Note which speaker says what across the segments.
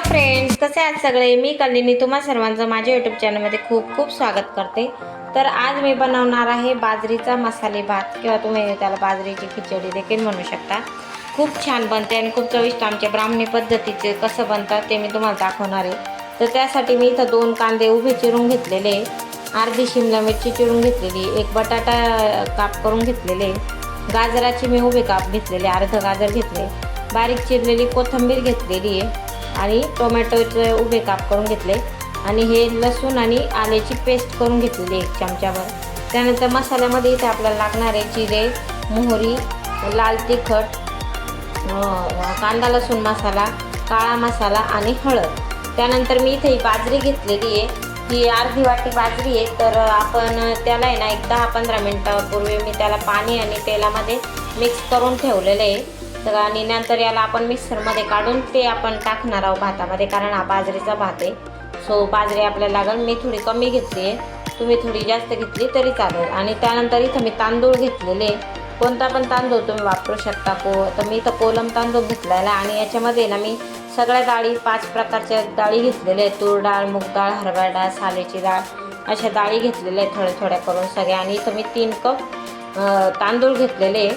Speaker 1: Friends कसे आहात सगळे? मी कलिनी. तुम्हा सर्वांचं माझ्या यूट्यूब चॅनलमध्ये खूप खूप स्वागत करते. तर आज मी बनवणार आहे बाजरीचा मसाले भात किंवा तुम्ही त्याला बाजरीची खिचडी देखील म्हणू शकता. खूप छान बनते आणि खूप चविष्ट आमच्या ब्राह्मणी पद्धतीचे कसं बनतात ते मी तुम्हाला दाखवणार आहे. तर त्यासाठी मी इथं दोन कांदे उभे चिरून घेतलेले अर्धी शिमला मिरची चिरून घेतलेली एक बटाटा काप करून घेतलेले गाजराची मी उभे काप घेतलेले अर्ध गाजर घेतले बारीक चिरलेली कोथिंबीर घेतलेली आहे. आणि टोमॅटोचे उभे काप करून घेतले. आणि हे लसूण आणि आल्याची पेस्ट करून घेतलेली एक चमच्यावर त्यानंतर मसाल्यामध्ये इथे आपल्याला लागणारे जिरे मोहरी लाल तिखट कांदा लसूण मसाला काळा मसाला आणि हळद. त्यानंतर मी इथे ही बाजरी घेतलेली आहे. ही अर्धी वाटी बाजरी आहे. तर आपण त्याला आहे ना एक दहा पंधरा मिनटापूर्वी मी त्याला पाणी आणि तेलामध्ये मिक्स करून ठेवलेलं आहे. तर आणि नंतर याला आपण मिक्सरमध्ये काढून ते आपण टाकणार आहोत भातामध्ये कारण हा बाजरीचा भात आहे. सो बाजरी आपल्याला लागेल. मी थोडी कमी घेतली आहे. तुम्ही थोडी जास्त घेतली तरी चालेल. आणि त्यानंतर इथं मी तांदूळ घेतलेले कोणता पण तांदूळ तुम्ही वापरू शकता को. तर मी इथं कोलम तांदूळ घेतलेला आहे. आणि याच्यामध्ये ना मी सगळ्या डाळी पाच प्रकारच्या डाळी घेतलेल्या आहेत. तूर डाळ मूग डाळ हरभरा डाळ सालेची डाळ अशा डाळी घेतलेल्या आहेत थोड्या थोड्या करून सगळ्या. आणि इथं मी तीन कप तांदूळ घेतलेले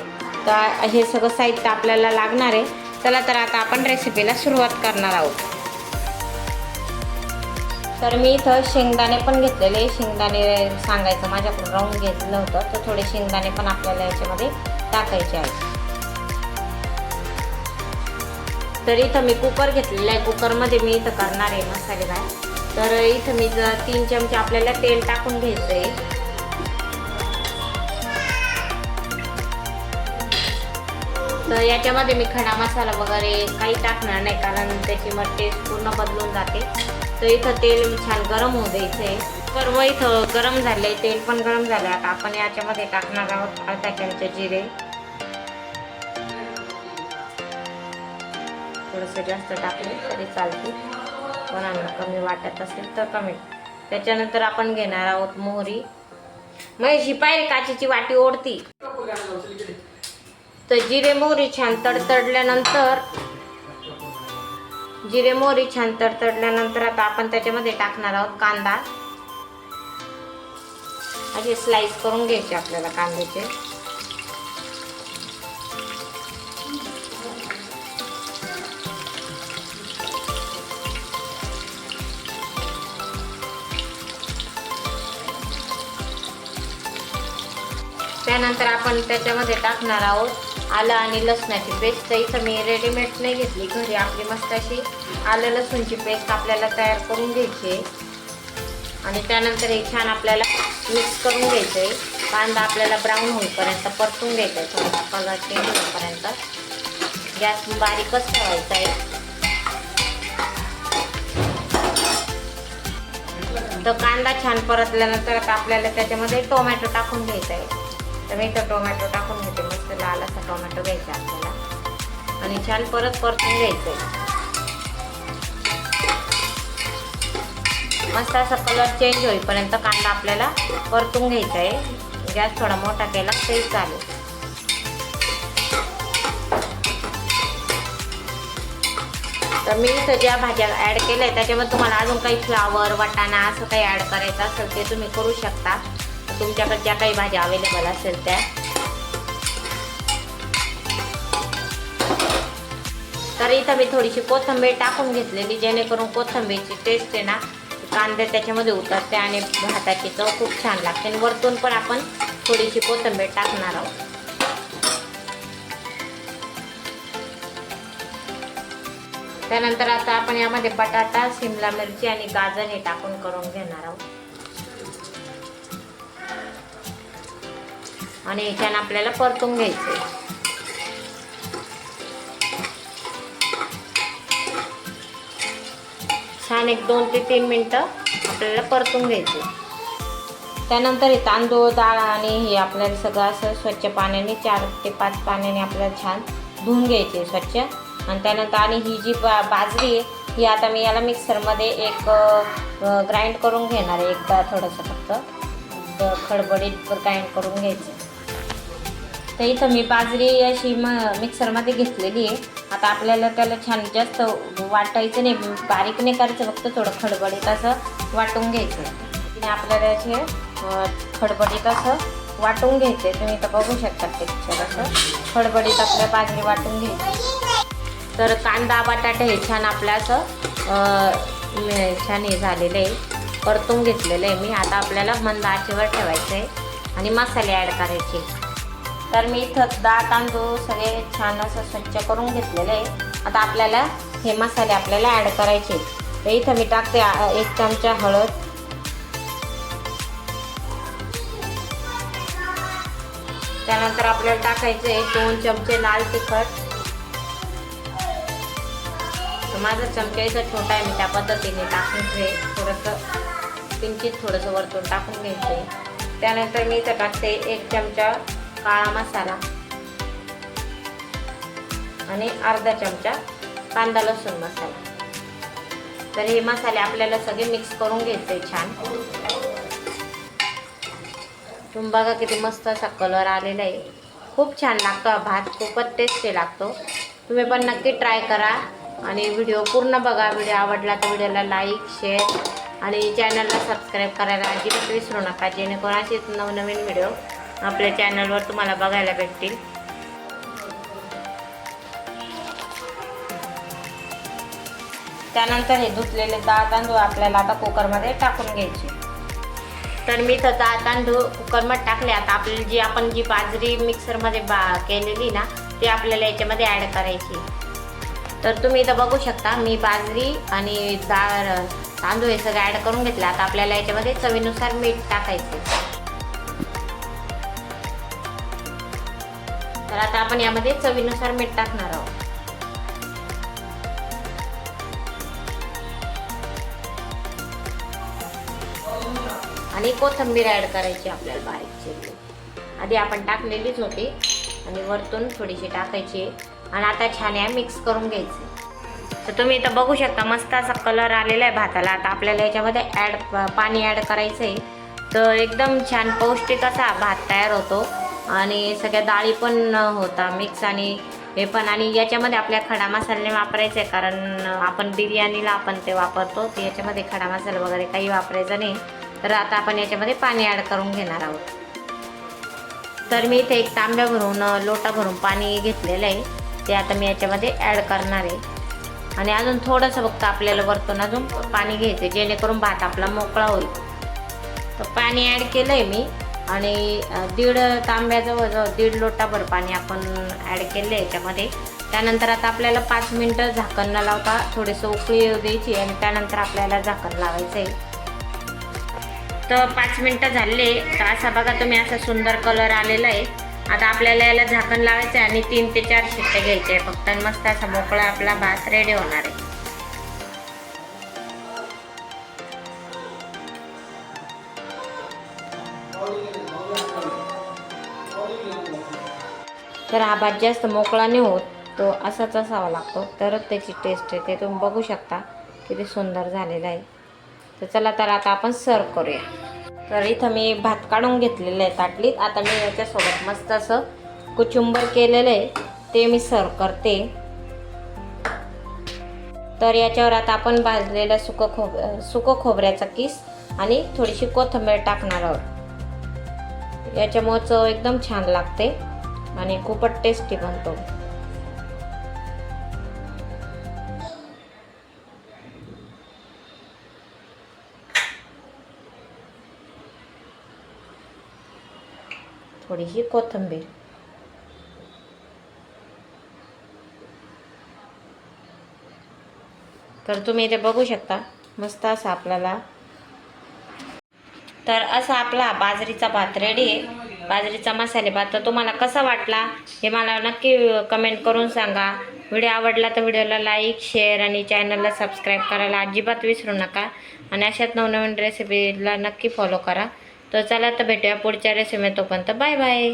Speaker 1: आता तर हे सगळं साहित्य आपल्याला लागणार आहे. चला तर आता आपण रेसिपीला सुरुवात करणार आहोत. तर मी इथं शेंगदाणे पण घेतलेले. शेंगदाणे सांगायचं माझ्याकडून राहून घेतलं होतं तर थोडे शेंगदाणे पण आपल्याला याच्यामध्ये टाकायचे आहेत. तर इथं मी कुकर घेतलेला आहे. कुकरमध्ये मी इथं करणार आहे मसालेदार. तर इथं मी तीन चमचे आपल्याला तेल टाकून घ्यायचं आहे तर याच्यामध्ये मी खडा मसाला वगैरे काही टाकणार नाही कारण त्याची मग टेस्ट पूर्ण बदलून जाते. तर इथं तेल छान गरम होऊ द्यायचं आहे सर्व इथं गरम झाले तेल पण गरम झालं आता आपण याच्यामध्ये टाकणार आहोत अर्धा चमचे जिरे. थोडंसं जास्त टाकले तरी चालते कोणाला कमी वाटत असेल तर कमी. त्याच्यानंतर आपण घेणार आहोत मोहरी. मग शिपायरी काचेची वाटी ओढती. तर जिरे मोहरी छान तडतडल्यानंतर जिरे मोहरी छान तडतडल्यानंतर आता आपण त्याच्यामध्ये टाकणार आहोत कांदा. असे स्लाइस करून घ्यायचे आपल्याला कांद्याचे. त्यानंतर आपण त्याच्यामध्ये टाकणार आहोत आलं आणि लसणाची पेस्ट तर इथं मी रेडीमेड नाही घेतली. घरी आपली मस्त अशी आलं लसूणची पेस्ट आपल्याला तयार करून घ्यायची. आहे आणि त्यानंतर हे छान आपल्याला मिक्स करून घ्यायचं आहे कांदा आपल्याला ब्राऊन होईपर्यंत परतून घ्यायचा आहे थोडासा कलर चेंज होईपर्यंत. गॅस बारीकच ठेवायचा आहे. तर कांदा छान परतल्यानंतर आता आपल्याला त्याच्यामध्ये टोमॅटो टाकून घ्यायचा आहे तर मी तर टोमॅटो टाकून घेते मस्त लाल टोमॅटो घ्यायचा आपल्याला. आणि छान परत परतून घ्यायचं. आहे मस्त असा कलर चेंज होईपर्यंत कांदा आपल्याला परतून घ्यायचा आहे. गॅस थोडा मोठा केला तरी चालेल. तर मी इथं ज्या भाज्या ॲड केल्या आहेत त्याच्यामध्ये तुम्हाला अजून काही फ्लावर वाटाणा असं काही ॲड करायचं असेल ते तुम्ही करू शकता. तुमच्याकडे ज्या काही भाज्या अवेलेबल असेल त्या. तर इथं मी थोडीशी कोथिंबीर टाकून घेतलेली जेणेकरून कोथिंबीरची टेस्ट आहे ना कांदे त्याच्यामध्ये उतरते आणि भाताची चव खूप छान लागते. आणि वरतून पण आपण थोडीशी कोथिंबीर टाकणार आहोत. त्यानंतर आता आपण यामध्ये बटाटा शिमला मिरची आणि गाजर हे टाकून करून घेणार आहोत. आणि ह्याच्यानं आपल्याला परतून घ्यायचं. छान एक दोन ते तीन मिनटं आपल्याला परतून घ्यायचे. त्यानंतर हे तांदूळ डाळ आणि हे आपल्याला सगळं असं स्वच्छ पाण्याने चार ते पाच पाण्याने आपल्याला छान धुवून घ्यायचे स्वच्छ. आणि त्यानंतर आणि ही जी बा बाजरी आहे ही आता मी याला मिक्सरमध्ये एक ग्राइंड करून घेणार आहे. एकदा थोडंसं फक्त. खडबडीत ग्राइंड करून घ्यायचं. तर इथं मी बाजरी अशी म मिक्सरमध्ये घेतलेली आहे. आता आपल्याला त्याला छान जास्त वाटायचं नाही बारीक नाही करायचं फक्त थोडं खडबडीत असं वाटून घ्यायचं. आणि आपल्याला असे खडबडीत असं वाटून घ्यायचे तुम्ही इथं बघू शकता टेक्स्चर असं. खडबडीत आपल्या बाजरी वाटून घ्यायची. तर कांदा बटाटा हे छान आपलं असं छान हे झालेलं आहे. परतून घेतलेलं आहे मी. आता आपल्याला मंद आचेवर ठेवायचं आहे आणि मसाले ॲड करायचे. तर मी इथं डाळ तांदूळ सगळे छान असं स्वच्छ करून घेतलेले आहे. आता आपल्याला हे मसाले आपल्याला ॲड करायचे तर इथं मी टाकते एक चमचा हळद. त्यानंतर आपल्याला टाकायचं आहे दोन चमचे लाल तिखट. माझा चमचा इथं छोटा आहे मी त्या पद्धतीने टाकून घे थोडंसं किंचित थोडंसं वरतून टाकून घ्यायचं त्यानंतर मी इथं टाकते एक चमचा काळा मसाला आणि अर्धा चमचा कांदा लसूण मसाला. तर हे मसाले आपल्याला सगळे मिक्स करून घ्यायचे छान. तुम्ही बघा किती मस्त असा कलर आलेला आहे. खूप छान लागतो हा भात खूपच टेस्टी लागतो. तुम्ही पण नक्की ट्राय करा आणि व्हिडिओ पूर्ण बघा. व्हिडिओ आवडला तर व्हिडिओला लाईक शेअर आणि चॅनलला सबस्क्राईब करायला अजिबात विसरू नका. जेणेकरून असेच नवनवीन व्हिडिओ आपल्या चॅनलवर तुम्हाला बघायला भेटतील. त्यानंतर हे धुतलेले दहा तांदूळ आपल्याला आता कुकरमध्ये टाकून घ्यायचे. तर मी तर दहा तांदूळ कुकरमध्ये टाकले. आता आपली जी आपण जी बाजरी मिक्सरमध्ये बा केलेली ना ती आपल्याला याच्यामध्ये ॲड करायची. तर तुम्ही इथं बघू शकता मी बाजरी आणि डाळ तांदूळ हे सगळं ॲड करून घेतलं. आता आपल्याला याच्यामध्ये चवीनुसार मीठ टाकायचं तर आता आपण यामध्ये चवीनुसार मीठ टाकणार आहोत. आणि कोथिंबीर ॲड करायची आपल्याला बारीक चिरली आधी आपण टाकलेलीच होती आणि वरतून थोडीशी टाकायची. आणि आता छान या मिक्स करून घ्यायचे. तर तुम्ही इथं बघू शकता मस्त असा कलर आलेला आहे भाताला. आता आपल्याला याच्यामध्ये ॲड पाणी ॲड करायचं आहे तर एकदम छान पौष्टिक असा भात तयार होतो. आणि सगळ्या डाळी पण होता मिक्स आणि हे पण. आणि याच्यामध्ये आपल्या खडा मसाले वापरायचे कारण आपण बिर्याणीला आपण ते वापरतो ते याच्यामध्ये खडा मसाला वगैरे काही वापरायचा नाही. तर आता आपण याच्यामध्ये पाणी ॲड करून घेणार आहोत. तर मी इथे एक तांब्या भरून लोटा भरून पाणी घेतलेलं आहे. ते आता मी याच्यामध्ये ॲड करणार आहे. आणि अजून थोडंसं फक्त आपल्याला वरतून अजून पाणी घ्यायचं जेणेकरून भात आपला मोकळा होईल. तर पाणी ॲड केलं आहे मी. आणि दीड दीड तांब्याजवळ दीड लोटाभर पाणी आपण ॲड केले आहे याच्यामध्ये. त्यानंतर आता आपल्याला पाच मिनटं झाकण न लावता थोडीसं उकळी द्यायची आणि त्यानंतर आपल्याला झाकण लावायचं आहे तर पाच मिनटं झाले. तर असा बघा तुम्ही असा सुंदर कलर आलेला आहे. आता आपल्याला याला झाकण लावायचं आहे आणि तीन ते चार शिट्टे घ्यायचे आहे फक्त मस्त असा मोकळा आपला भात रेडी होणार आहे. तर हा भात जास्त मोकळा नाही होत तो असाच असावा लागतो. तरच त्याची टेस्ट येते. तुम्ही बघू शकता किती सुंदर झालेला आहे. तर चला तर आता आपण सर्व करूया. तर इथं मी भात काढून घेतलेलं आहे ताटलीत. आता मी याच्यासोबत मस्त असं कुचुंबर केलेलं आहे. ते मी सर्व करते. तर याच्यावर आता आपण भाजलेलं सुकं खोब सुकं खोबऱ्याचा किस आणि थोडीशी कोथिंबीर टाकणार आहोत. याच्यामुळं चव एकदम छान लागते. आणि खूपच टेस्टी बनतो. थोडीशी कोथिंबीर. तर तुम्ही इथे बघू शकता मस्त असा आपल्याला. तर असा आपला बाजरीचा भात रेडी आहे. बाजरीचा मसाले भात. तर तुम्हाला कसा वाटला हे मला नक्की कमेंट करून सांगा. व्हिडिओ आवडला तर व्हिडिओला लाईक शेअर आणि चॅनलला सबस्क्राईब करायला अजिबात विसरू नका. आणि अशाच नवनवीन रेसिपीला नक्की फॉलो करा. तर चला तर भेटूया पुढच्या रेसिपी तोपर्यंत. Bye bye